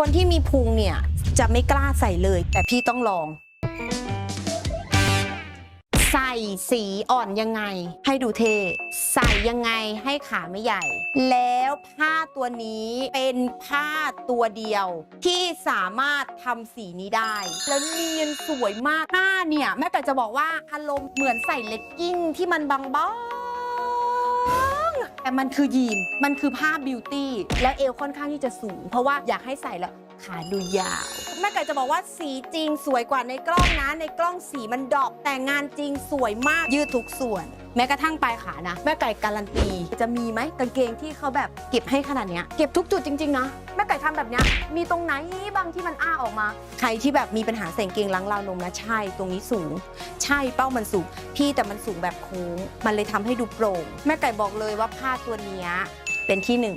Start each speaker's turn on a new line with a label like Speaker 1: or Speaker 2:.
Speaker 1: คนที่มีพุงเนี่ยจะไม่กล้าใส่เลย แต่พี่ต้องลอง ใส่สีอ่อนยังไง ให้ดูเท่ใส่ยังไงให้ขาไม่ใหญ่ แล้วผ้าตัวนี้เป็นผ้าตัวเดียว ที่สามารถทำสีนี้ได้ แล้วเนียนสวยมากผ้าเนี่ยแม่แต่จะบอกว่าอารมณ์เหมือนใส่เลกกิ้งที่มันบางๆ แต่มันคือยีน มันคือผ้าบิวตี้ แล้วเอวค่อนข้างที่จะสูง เพราะว่าอยากให้ใส่แล้วขาดูยาว แม่ไก่จะบอกว่าสีจริงสวยกว่าในกล้องนะ ในกล้องสีมันดอกแต่งานจริงสวยมากยืดทุกส่วน แม้กระทั่งปลายขานะ แม่ไก่การันตี จะมีไหมกางเกงที่เขาแบบเก็บให้ขนาดเนี้ยเก็บทุกจุดจริงๆนะแม่ไก่ทำแบบเนี้ยมีตรงไหนบางที่มันอ้าออกมา ใครที่แบบมีปัญหาเสงเกงล้างราวนมนะใช่ตรงนี้สูง ใช่เป้ามันสูง พี่แต่มันสูงแบบโค้งมันเลยทำให้ดูโปร่ง แม่ไก่บอกเลยว่าผ้าตัวเนี้ยเป็นที่หนึ่ง